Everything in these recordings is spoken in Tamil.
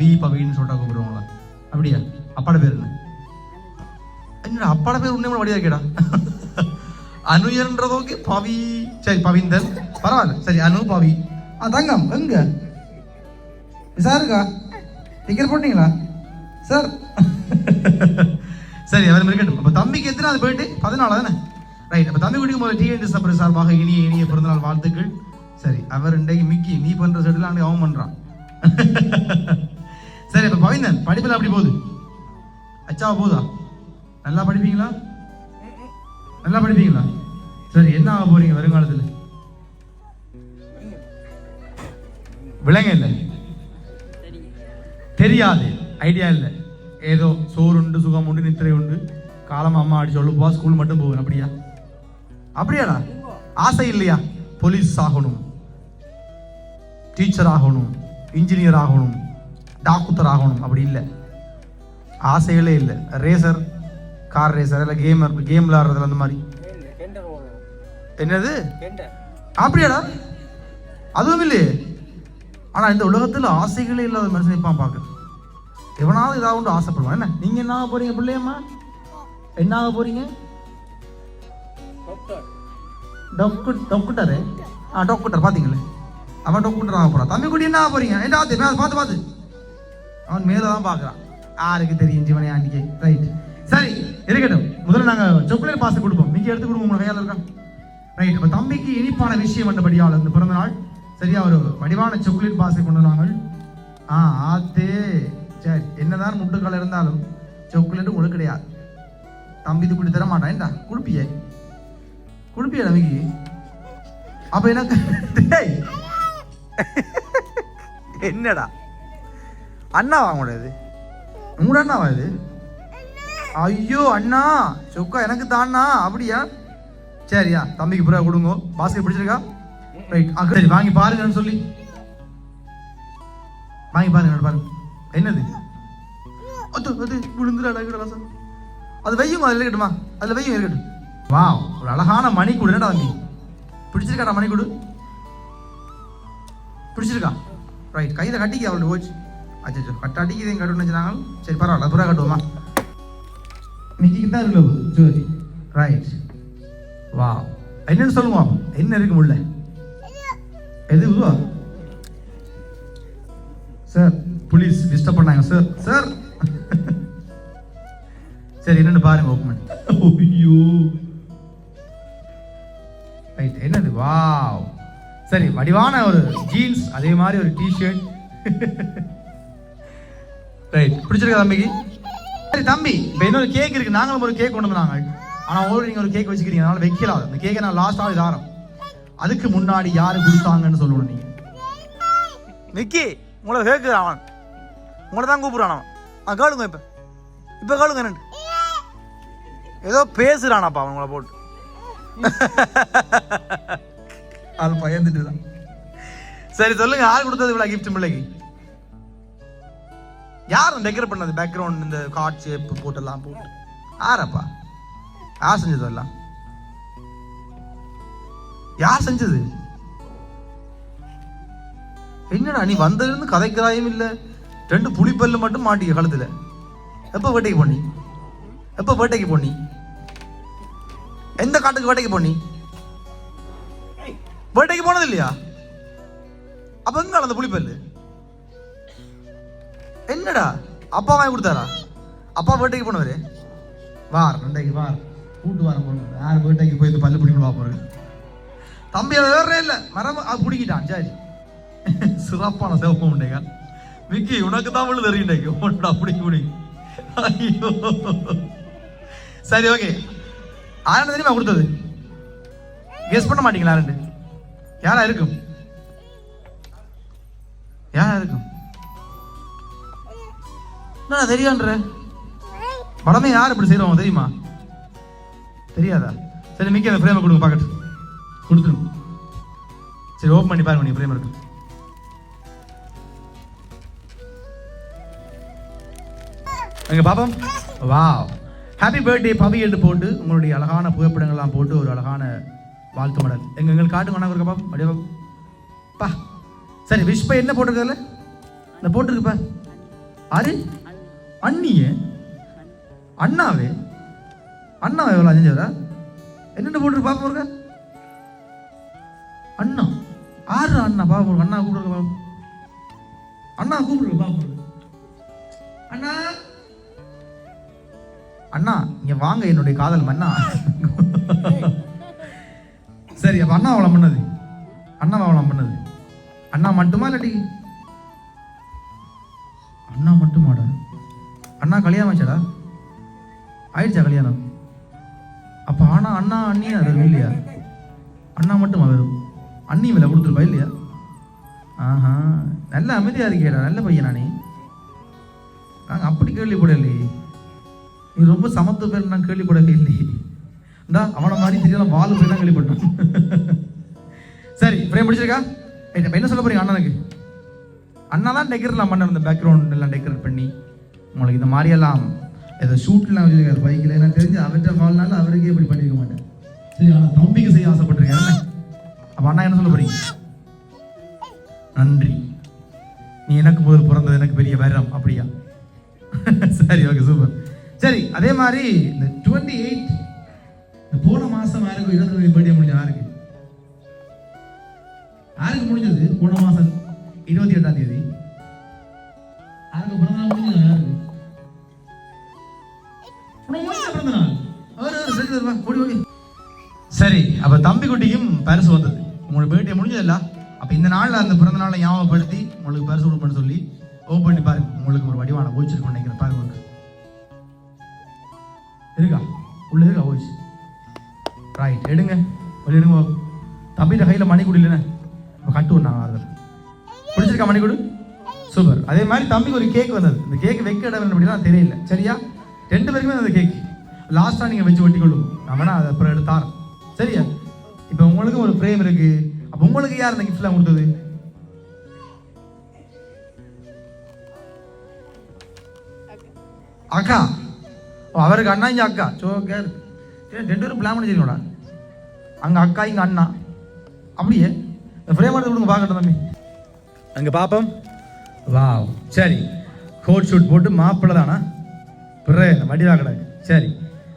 பவி பவின்னு சொல்லிட்டா கூப்பிடுவாங்களா அப்படியா? அப்பாட பேர் என்ன? என்னடா அப்பாட பேர் உன்னை வழியா இருக்கடா அனுயன்றதோக்கு பவி. சரி பவிந்தன் பரவாயில்ல. சரி அனு பவி. ஆ தங்கம் எங்க? சாருக்கா டிக்கெட் போட்டீங்களா? சார் சரி அவர் இருக்கட்டும் அப்ப தம்பிக்கு எத்தனை அது போயிட்டு? பதினாலு தானே? ரைட் அப்ப தம்பி குடிக்கும் போது டிஎன்டி சப்பர் சார்பாக இனிய இனிய பிறந்தநாள் வாழ்த்துக்கள். சரி அவர் இன்றைக்கு மிக்கி நீ பண்ற செட்டில் அன்றைக்கு அவன் பண்றான். சரி இப்ப பவிந்தன் படிப்புல அப்படி போகுது? அச்சாவா போகுதா நல்லா படிப்பீங்களா? நல்லா படிப்பீங்களா? சரி என்ன ஆக போறீங்க வருங்காலத்துல? விளங்க இல்லை தெரியாது ஐடியா இல்லை. ஏதோ சோறு உண்டு சுகம் உண்டு நித்திரை உண்டு காலம் அம்மா அடிச்சு சொல்லுப்பா ஸ்கூல் மட்டும் போவேன் அப்படியா? அப்படியாடா? ஆசை இல்லையா? போலீஸ் ஆகணும். டீச்சர் ஆகணும். இன்ஜினியர் ஆகணும். டாக்குத்தர் ஆகணும் அப்படி இல்லை. ஆசைகளே இல்லை. ரேசர் கார் ரேசர் இல்லை கேமர் கேம் விளாடுறதுல அந்த மாதிரி. என்னது? அப்படியாடா? அதுவும் இல்லையே. ஆனால் இந்த உலகத்தில் ஆசைகளே இல்லாத மனுஷன் இப்போ பார்க்குறது எவனாவது ஏதாவது ஒன்று ஆசைப்படுவான். என்ன? நீங்கள் என்ன ஆக போகிறீங்க பிள்ளையம்மா? என்ன ஆக போகிறீங்க டாக்டர் டொக்கு ஆ டாக்டர் பார்த்தீங்களே அவன் டாக்டர் ஆக போகிறான் தம்பி கூட என்ன ஆக போகிறீங்க என்ன பார்த்து பார்த்து பார்த்து அவன் மேல தான் பாக்குறான் யாருக்கு தெரியும் ஜீவனே ஆண்டிக்கு ரைட் சரி இருக்கட்டும். முதல்ல நாங்க சாக்லேட் பாஸ் கொடுப்போம். நீங்க எடுத்து கொடுப்போம் உங்க கையால இருக்கா? ரைட் அப்ப தம்பிக்கு இனிப்பான விஷயம் என்றபடியால் இந்த பிறந்த நாள் சரியா? ஒரு வடிவான சாக்லேட் பாசை கொண்டு வந்தாங்க ஆ ஆத்தே. சரி என்னதான் முட்டுக்கள் இருந்தாலும் சாக்லேட் உங்களுக்கு கிடையாது. தம்பி இது குடி தர மாட்டான் ஏன்டா குடுப்பியே குடுப்பியா நம்பிக்கை அப்ப எனக்கு என்னடா? அண்ணாவா உங்களோட இது உங்களோட அண்ணாவா இது. ஐயோ அண்ணா. சொக்கா எனக்கு தானா அப்படியா? சரியா தம்பிக்கு பிறகு கொடுங்க. பாஸ்கெட் பிடிச்சிருக்கா? ரைட் சரி வாங்கி பாருங்கன்னு சொல்லி. வாங்கி பாருங்க பாருங்க என்னது? அது அது விழுந்துடா சார் அது வெய்யும் அதில் இருக்கட்டுமா? அதில் வெய்யும் இருக்கட்டும். வா ஒரு அழகான மணி கொடு என்னடா தம்பி பிடிச்சிருக்காடா மணி கூடு பிடிச்சிருக்கா? ரைட் கையில் கட்டிக்க அவள் போச்சு. அச்சோ கட்ட அடிக்குது எங்க கட்டுன்னு வச்சுனாங்க சரி பரவாயில்ல புறா கட்டுவோமா மிக்கிக்கு தான் இருக்குல்ல சரி ரைட் வா என்னன்னு சொல்லுமா என்ன இருக்கு உள்ள எது இதுவா சார் போலீஸ் டிஸ்டர்ப் பண்ணாங்க சார் சார் சரி என்னன்னு பாருங்க ஓப்பன் பண்ணி ஐயோ ரைட் என்னது வாவ் சரி வடிவான ஒரு ஜீன்ஸ் அதே மாதிரி ஒரு டிஷர்ட் ரைட் பிடிச்சிருக்கா தம்பிக்கு? சரி தம்பி இப்போ இன்னொரு கேக் இருக்கு. நாங்களும் ஒரு கேக் கொண்டு வந்தாங்க ஆனா ஒரு நீங்க ஒரு கேக் வச்சுக்கிறீங்க. அதனால வைக்கலாம் அந்த கேக்கை நான் லாஸ்ட் ஆகுது ஆரம் அதுக்கு முன்னாடி யாரு கொடுத்தாங்கன்னு சொல்லணும் நீங்க. நிக்கி உங்களை கேட்குறான் அவன். உங்களை தான் கூப்பிடுறான் அவன். ஆ கேளுங்க இப்போ. இப்போ கேளுங்க என்னண்டு ஏதோ பேசுறானாப்பா அவன் உங்களை போட்டு. ஆள் பயந்துட்டு தான் சரி சொல்லுங்க. யார் கொடுத்தது இவ்வளவு கிஃப்ட் பிள்ளைக்கு. யார் டெக்கரேட் பண்ணது? பேக்ரவுண்ட் இந்த கார்ட் ஷேப் போட்டெல்லாம் போட்டு. யாரப்பா? யார் செஞ்சது எல்லாம் யார் செஞ்சது? என்னடா நீ வந்ததுலேருந்து கதைக்கிறாயும் இல்ல. ரெண்டு புளிப்பல்லு மட்டும் மாட்டிக்க கழுத்துல. எப்ப வேட்டைக்கு போனி? எப்ப வேட்டைக்கு போனி? எந்த காட்டுக்கு வேட்டைக்கு போனி? வேட்டைக்கு போனது இல்லையா? அப்ப எங்க அந்த புளிப்பல்லு என்னடா? அப்பா வாங்கி கொடுத்தாரா? அப்பா வேட்டைக்கு போனவரு? வார் ரெண்டைக்கு வார். கூட்டு வாரம் போன யார் வேட்டைக்கு போய் இந்த பல்லு பிடிக்கணும் போறது தம்பி அதை வேற இல்லை. மரம் பிடிக்கிட்டான். சரி. சிறப்பான சிவப்பம் உண்டைங்க விக்கி உனக்கு தான் விழு தெரியுண்டேங்க உன்னோட பிடிக்க பிடிக்கும் ஐயோ. சரி ஓகே ஆனந்த தெரியுமா கொடுத்தது? கெஸ் பண்ண மாட்டீங்களா ரெண்டு? யாரா இருக்கும்? யாரா இருக்கும்? என்ன தெரியான்ற படமே யார் இப்படி செய்யறவங்க தெரியுமா? தெரியாதா? சரி மிக்க அந்த ஃப்ரேமை கொடுங்க பார்க்கட்டு கொடுத்துருங்க. சரி ஓப்பன் பண்ணி பாருங்க நீங்கள் ஃப்ரேம் இருக்கு. எங்க பாப்போம் வாவ். ஹாப்பி பர்த்டே பவி என்று போட்டு உங்களுடைய அழகான புகைப்படங்கள்லாம் போட்டு ஒரு அழகான வாழ்த்து மடல் எங்க எங்களுக்கு காட்டுங்க அண்ணா இருக்க அப்படியே பா. சரி விஷ்பை என்ன போட்டிருக்கல இந்த போட்டிருக்குப்பா ஆறு? அண்ணியே அண்ணாவே அண்ணாவே எவ்வளோ அஞ்சவரா? என்னென்ன போட்டு பார்ப்போம் இருக்க அண்ணா ஆறு அண்ணா பார்ப்போம் அண்ணா கூப்பிடுங்க அண்ணா கூப்பிடுங்க பாப்பா அண்ணா. அண்ணா இங்க வாங்க என்னுடைய காதல் மண்ணா சரி அப்ப அண்ணா அவளம் பண்ணது அண்ணா அவளம் பண்ணது அண்ணா மட்டுமா இல்லாட்டி? அண்ணா மட்டும் அண்ணா கல்யாணம் ஆச்சாடா? ஆயிடுச்சா கல்யாணம்? அப்போ ஆனால் அண்ணா அண்ணி அது இல்லையா? அண்ணா மட்டுமா வரும் அண்ணி விலை கொடுத்துருப்பா இல்லையா? ஆஹா நல்ல அமைதியாக இருக்கேடா நல்ல பையனா நீ? நாங்கள் அப்படி கேள்விப்படலையே. நீ ரொம்ப சமத்துவ பேர் நான் கேள்விப்படவே இல்லையே. இந்தா அவனை மாதிரி தெரியல வாழ் போய் தான் கேள்விப்பட்டோம் சரி பிரேம் பிடிச்சிருக்கா என்ன சொல்ல போறீங்க அண்ணனுக்கு? அண்ணா தான் டெக்கரேட்லாம் பண்ண அந்த பேக்ரவுண்ட் எல்லாம் டெக்கரேட் பண்ணி. உங்களுக்கு இந்த மாதிரியெல்லாம் ஏதோ ஷூட்லாம் வச்சிருக்காரு பைக்கில். எனக்கு தெரிஞ்சு அவர்கிட்ட ஃபால்னால அவருக்கே இப்படி பண்ணிருக்க மாட்டேன் சரி ஆனால் தம்பிக்கு செய்ய ஆசைப்பட்டிருக்கேன் என்ன? அப்போ அண்ணா என்ன சொல்ல போறீங்க? நன்றி. நீ எனக்கு முதல் பிறந்தது எனக்கு பெரிய வரம் அப்படியா? சரி ஓகே சூப்பர் சரி அதே மாதிரி இந்த டுவெண்ட்டி எயிட் இந்த போன மாதம் யாருக்கு இருபத்தி பர்த்டே முடிஞ்ச யாருக்கு? யாருக்கு முடிஞ்சது? போன மாதம் இருபத்தி எட்டாம் தேதி. சரி அப்ப தம்பி குட்டிக்கும் பரிசு வந்தது. உங்களுக்கு பர்த்டே முடிஞ்சதில்ல? அப்போ இந்த நாளில் அந்த பிறந்த நாளை ஞாபகப்படுத்தி உங்களுக்கு பரிசு கொடுப்பேன்னு சொல்லி ஓப்பன் பண்ணி பாருங்க. உங்களுக்கு ஒரு வடிவான போச்சிருக்கும் நினைக்கிறேன். பாருங்க இருக்கா? உள்ள இருக்கா போச்சு ரைட் எடுங்க. வெளிய எடுங்க தம்பிட்ட கையில் மணி குடிலண்ணே இப்போ கட்டு ஒன்று அதில் பிடிச்சிருக்கா மணி கொடு சூப்பர் அதே மாதிரி தம்பிக்கு ஒரு கேக் வந்தது. இந்த கேக் வைக்க இடம் அப்படின்னா தெரியல. சரியா? ரெண்டு பேருக்குமே அந்த கேக் லாஸ்ட்டாக நீங்கள் வச்சு ஒட்டி கொள்ளுங்க நான் வேணா அதை அப்புறம் எடுத்து சரியா? இப்போ உங்களுக்கு ஒரு ஃப்ரேம் இருக்கு. அப்போ உங்களுக்கு யார் இந்த கிஃப்ட்லாம் கொடுத்தது? அக்கா. ஓ அவருக்கு அண்ணா இங்கே அக்கா. சோ கேர் ரெண்டு பேரும் பிளான் பண்ணி வச்சிருக்கோடா அங்கே அக்கா இங்கே அண்ணா. அப்படியே. ஃப்ரேம் எடுத்து கொடுங்க பார்க்கட்டும் தம்பி. அங்கே பாப்போம். வாவ். சரி. கோட் ஷூட் போட்டு மாப்பிள்ளை தானா? பிறகு வடிவா கிடக்கு சரி.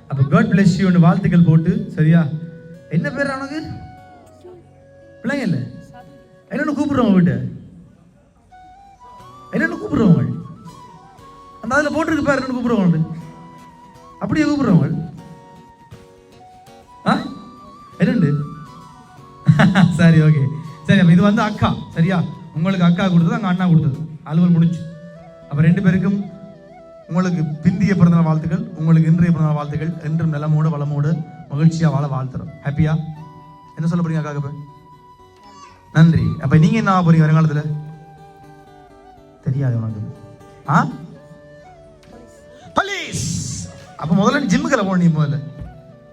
அப்போ காட் பிளஸ் யூ வாழ்த்துக்கள் போட்டு சரியா? என்ன பேர் அவனுக்கு? பிள்ளைங்க இல்லை என்னென்னு கூப்பிடுறோம் வீட்டு என்னென்னு கூப்பிடுறவங்க அந்த அதில் போட்டிருக்கு பாரு என்னென்னு கூப்பிடுறவங்க அப்படியே கூப்பிடுறவங்க ஆ? என்னண்டு? சரி ஓகே சரி அப்போ இது வந்து அக்கா. சரியா? உங்களுக்கு அக்கா கொடுத்தது அங்கே அண்ணா கொடுத்தது. அலுவல் முடிஞ்சு. அப்போ ரெண்டு பேருக்கும் உங்களுக்கு பிந்திய பிறந்தநாள் வாழ்த்துக்கள் உங்களுக்கு இன்றைய பிறந்தநாள் வாழ்த்துக்கள். என்றும் நிலமோடு வளமோடு மகிழ்ச்சியாக வாழ வாழ்த்துறோம். ஹாப்பியா என்ன சொல்ல போறீங்க அக்காக்கு இப்போ? நன்றி. அப்போ நீங்கள் என்ன ஆக போறீங்க வருங்காலத்தில்? தெரியாது உனக்கு. ஆ? போலீஸ். அப்போ முதல்ல ஜிம்முக்கில் போகணும் நீ முதல்ல.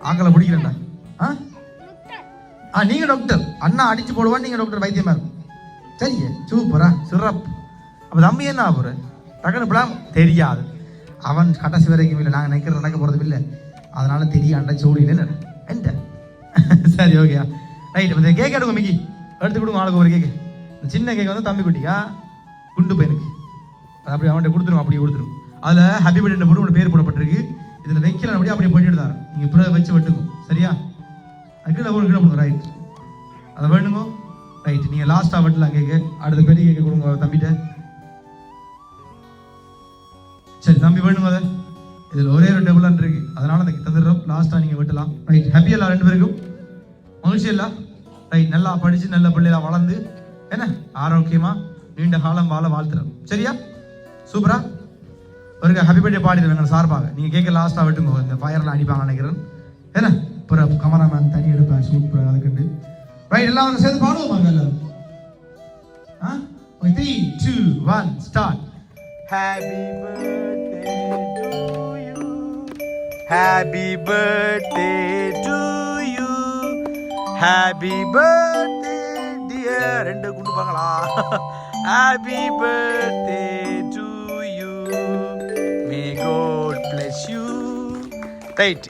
ஆக்களை பிடிக்கிறேன்டா. ஆ? ஆ நீங்க டாக்டர். அண்ணா அடிச்சு போடுவா நீங்க டாக்டர் வைத்தியமா இருக்கும். சரிங்க சூப்பரா. சிறப்பு. அப்போ தம்பி என்ன ஆக போற? டக்குனு பிளாம் தெரியாது. அவன் கடைசி வரைக்கும் இல்லை. நாங்கள் நிற்கிறது நடக்க போகிறது இல்லை. அதனால தெரியாண்ட சோடியில் என்ன? சரி ஓகேயா ரைட் கேக் எடுங்க மிக்கி. எடுத்து கொடுங்க ஆளுக்கு ஒரு கேக்கு இந்த சின்ன கேக் வந்து தம்பி குட்டியா குண்டு பையனுக்கு. அது அப்படி அவன்கிட்ட கொடுத்துருவோம் அப்படியே கொடுத்துரும். அதில் ஹாப்பி பர்த்டே போட்டு உங்களோட பேர் போடப்பட்டிருக்கு. இதில் வைக்கல அப்படியே அப்படியே போயிட்டு தரேன். நீங்கள் இப்போ வச்சு வெட்டுக்கும் சரியா? அது கீழே போடுங்க கீழே ரைட் அதை வேணுங்க? ரைட் நீங்கள் லாஸ்ட்டாக வெட்டலாம் கேக்கு அடுத்த பெரிய கேக்கு கொடுங்க தம்பிட்ட. சரி தம்பி வேணுங்க அதை. இதில் ஒரே ஒரு டேபிள் இருக்கு. அதனால அந்த தந்துடுறோம். லாஸ்ட்டாக நீங்கள் வெட்டலாம். ரைட் ஹாப்பி ரெண்டு பேருக்கும்? மகிழ்ச்சி இல்லை? ரைட் நல்லா படிச்சு நல்ல பிள்ளைகளா வளர்ந்து என்ன? ஆரோக்கியமா நீண்ட காலம் வாழ வாழ்த்துறோம். சரியா? சூப்பரா? ஒரு ஹாப்பி பர்த்டே பாடிடுவேங்க சார்பாக. நீங்க கேட்க லாஸ்டா விட்டுங்க. இந்த ஃபயர்லாம் அடிப்பாங்க நினைக்கிறேன். என்ன? அப்புறம் கமராமேன் தனி எடுப்பேன் ஷூட் அதுக்குண்டு ரைட் எல்லாம் சேர்ந்து பாடுவோம் எல்லாரும். ஆ? Three two one start happy birthday to you happy birthday to. Happy birthday dear ரெண்டு குண்டு பாங்களா happy birthday to you may God bless you right